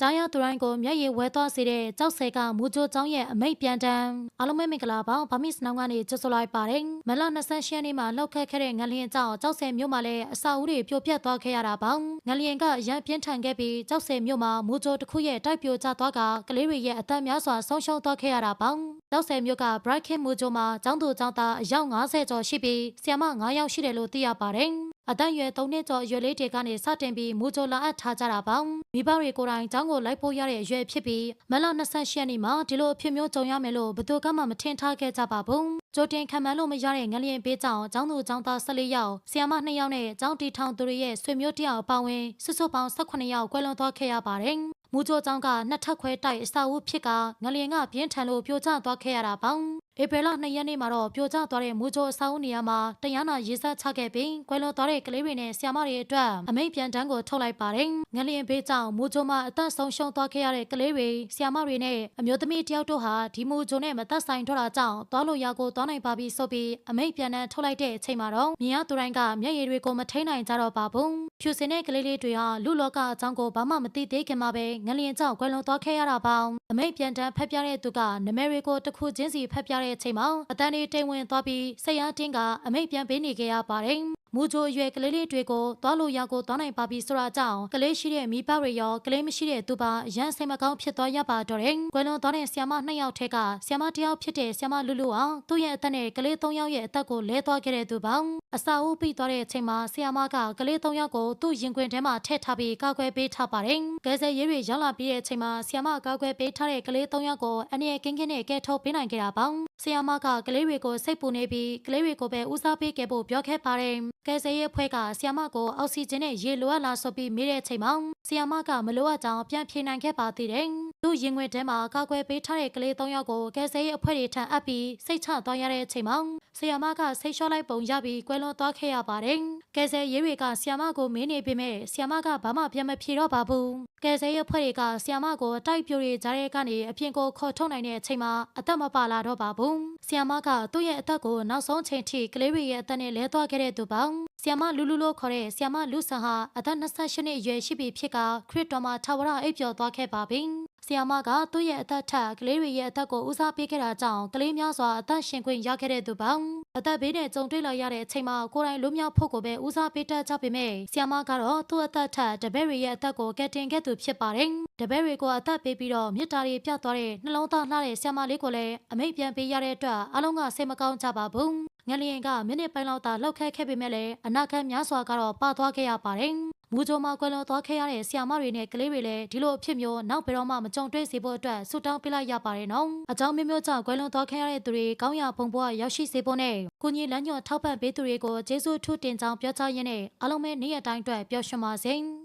ကြားရသူတိုင်းကိုမျက်ရည်ဝဲသွားစေတဲ့ကြောက်ဆဲကမူဂျိုကျောင်းရဲ့အမိတ်ပြန်တမ်းအားလုံးပဲမင်္ဂလာပါဗမစ်နောင်ကနေကြိုဆိုလိုက်ပါတယ်မလ28ရက်နေ့မှာလောက်ခတ်ခဲ့တဲ့ငလျင်ကြောင့်ကြောက်ဆဲမြို့မှာလည်းအစာအုပ်တွေပြိုပြက်သွားခဲ့ရတာပါငလျင်ကရန်ပြင်းထန်ခဲ့ပြီးကြောက်ဆဲမြို့မှာမူဂျိုတစ်ခုရဲ့တိုက်ပြိုကျသွားကကလေးတွေရဲ့အသက်များစွာဆုံးရှုံးသွားခဲ့ရတာပါကြောက်ဆဲမြို့က Bright Kid မူဂျိုမှာကျောင်းသူကျောင်းသားအယောက်90ကျော်ရှိပြီးဆရာမ9ယောက်ရှိတယ်လို့သိရပါတယ် အတန်းရွယ်၃နှစ်ကျော်အရွယ်လေးတွေကနေစတင်ပြီးမူဂျိုလာအပ်ထားကြတာပါမိဘတွေကိုယ်တိုင်ကျောင်းကိုလိုက်ဖို့ရတဲ့အရွယ်ဖြစ်ပြီးမလ28ရက်နေ့မှာဒီလိုအဖြစ်မျိုးကြုံရမယ်လို့ဘယ်သူကမှမထင်ထားခဲ့ကြပါဘူးကြိုတင်ခံမှန်းလို့မရတဲ့ငလျင်ပေးကြောင်ကျောင်းသူကျောင်းသား14ယောက်ဆီယမ2ယောက်နဲ့ကျောင်းတီထောင်သူတွေရဲ့ဆွေမျိုးတစ်ယောက်အပါအဝင်စုစုပေါင်း18ယောက်ကွယ်လွန်သွားခဲ့ရပါတယ်မူဂျိုကျောင်းကနှစ်ထပ်ခွဲတိုက်အစာအုပ်ဖြစ်ကငလျင်ကပြင်းထန်လို့ပြိုကျသွားခဲ့ရတာပါ ဧပြီလ2ရက်နေ့မှာတော့ပြိုကျသွားတဲ့မူဂျိုအစာအုပ်နေရာမှာတရားနာရေးဆက်ချခဲ့ပြီးကွယ်လွန်သွားတဲ့ကလေးတွေနဲ့ဆရာမတွေအတွက်အမိန့်ပြန်တန်းကိုထုတ်လိုက်ပါတယ်။ငလျင်ဘေးကြောင့်မူဂျိုမှာအသက်ဆုံးရှုံးသွားခဲ့ရတဲ့ကလေးတွေဆရာမတွေနဲ့အမျိုးသမီးတယောက်တို့ဟာဒီမူဂျိုနဲ့မသက်ဆိုင်တော့တာကြောင့်သွားလို့ရကိုသွားနိုင်ပါပြီဆိုပြီးအမိန့်ပြန်တန်းထုတ်လိုက်တဲ့အချိန်မှာတော့မြင်ရသူတိုင်းကမျက်ရည်တွေကိုမထိန်နိုင်ကြတော့ပါဘူး။ဖြူစင်တဲ့ကလေးလေးတွေဟာလူလောကအကြောင်းကိုဘာမှမသိသေးခင်မှာပဲငလျင်ကြောင့်ကွယ်လွန်သွားခဲ့ရတာပေါ့။အမိန့်ပြန်တန်းဖက်ပြတဲ့သူကနမဲရီကိုတစ်ခုချင်းစီဖက်ပြတဲ့အချိန်မှာအတန်းလေးတိမ်ဝင်သွားပြီးစိတ်အားတင်းကအမိတ်ပြန်ပေးနေခဲ့ရပါတယ်။မူဂျိုအရွယ်ကလေးလေးတွေကိုသွားလို့ရကိုသွားနိုင်ပါပြီဆိုတာကြောင့်ကလေးရှိတဲ့မိဘတွေရောကလေးမရှိတဲ့သူပါအရန်စိတ်မကောင်းဖြစ်သွားရပါတော့တယ်။ကွယ်လွန်သွားတဲ့ဆီယမနှစ်ယောက်ထက်ကဆီယမတစ်ယောက်ဖြစ်တဲ့ဆီယမလူလူအောင်သူ့ရဲ့အသက်နဲ့ကလေးသုံးယောက်ရဲ့အသက်ကိုလဲသွားခဲ့တဲ့သူပါ။အစာအုပ်ပြီးသွားတဲ့အချိန်မှာဆီယမကကလေးသုံးယောက်ကိုသူ့ရင်ခွင်ထဲမှာထည့်ထားပြီးကောက်ွယ်ပေးထားပါတယ်။ကဲဆယ်ရေးတွေရောက်လာပြီးတဲ့အချိန်မှာဆီယမကောက်ွယ်ပေးထားတဲ့ကလေးသုံးယောက်ကိုအနေနဲ့ကင်းကင်းနဲ့ကဲထုတ်ပေးနိုင်ခဲ့တာပါ။ဆီယမကကလေးတွေကိုစိတ်ပူနေပြီးကလေးတွေကိုပဲဦးစားပေးခဲ့ဖို့ပြောခဲ့ပါတယ်။ကဲဆယ်ရေးဖွဲ့ကဆီယမကိုအောက်ဆီဂျင်နဲ့ရေလိုအပ်လာဆိုပြီးမေးတဲ့အချိန်မှာဆီယမကမလိုအပ်ကြောင်းပြန်ဖြေနိုင်ခဲ့ပါသေးတယ်။ သူ့ရင်ခွင်ထဲမှာကောက်ွယ်ပေးထားတဲ့ကလေး၃ယောက်ကိုကဲဆယ်ရေးအဖွဲ့တွေထံအပ်ပြီးစိတ်ချသွားရတဲ့အချိန်မှာဆီယမကဆိတ်လျှော့လိုက်ပုံရပြီးကွယ်လွန်သွားခဲ့ရပါတယ်။ကဲဆယ်ရေးတွေကဆီယမကိုမေးနေပေမဲ့ဆီယမကဘာမှပြန်မဖြေတော့ပါဘူး။ကဲဆယ်ရေးအဖွဲ့တွေကဆီယမကိုတိုက်ပြိုတွေကြားတဲ့ကနေအပြင်ကိုခေါ်ထုတ်နိုင်တဲ့အချိန်မှာအသက်မပါလာတော့ပါဘူး။ဆီယမကသူ့ရဲ့အသက်ကိုနောက်ဆုံးချိန်ထိကလေးတွေရဲ့အသက်နဲ့လဲသွားခဲ့တဲ့သူပါ။ဆီယမလူလူလို့ခေါ်တဲ့ဆီယမလူဆန်ဟာအသက်28နှစ်အရွယ်ရှိပြီဖြစ်ကခရစ်တော်မှာထာဝရအိပ်ပျော်သွားခဲ့ပါပြီ။ ဆီယမကသူ့ရဲ့အသက်ထက်ကလေးတွေရဲ့အသက်ကိုဦးစားပေးခဲ့တာကြောင့်ကလေးများစွာအသက်ရှင်ခွင့်ရခဲ့တဲ့သူပါ။အသက်ဘေးနဲ့ကြုံတွေ့လာရတဲ့အချိန်မှာကိုယ်တိုင်လွတ်မြောက်ဖို့ကိုပဲဦးစားပေးတတ်ကြပေမဲ့ဆီယမကတော့သူ့အသက်ထက်တပည့်တွေရဲ့အသက်ကိုကယ်တင်ခဲ့သူဖြစ်ပါတယ်။တပည့်တွေကိုအသက်ပေးပြီးတော့မြစ်တာတွေပြတ်သွားတဲ့နှလုံးသားလှတဲ့ဆီယမလေးကိုလည်းအမိတ်ပြန်ပေးရတဲ့အတွက်အလုံးကစိတ်မကောင်းကြပါဘူး။ငလျင်ကမိနစ်ပိုင်းလောက်သာလောက်ခတ်ခဲ့ပေမဲ့လည်းအနာဂတ်များစွာကတော့ပါသွားခဲ့ရပါတယ်။ မူဂျိုမှာကွယ်လွန်သွားခဲ့ရတဲ့ဆီယာမတွေနဲ့ကလေးတွေလည်းဒီလိုအဖြစ်မျိုးနောက်ဘယ်တော့မှမကြုံတွေ့စေဖို့အတွက်ဆုတောင်းပေးလိုက်ရပါတယ်နော်။အကြောင်းမျိုးမျိုးကြောင့်ကွယ်လွန်သွားခဲ့ရတဲ့သူတွေကောင်းရာဘုံဘဝရောက်ရှိစေဖို့နဲ့ကိုကြီးလမ်းညွှန်ထောက်ပံ့ပေးသူတွေကိုကျေးဇူးထူးတင်ကြောင်းပြောကြားရင်းနဲ့အားလုံးပဲနေ့ရက်တိုင်းအတွက်ပျော်ရွှင်ပါစေ။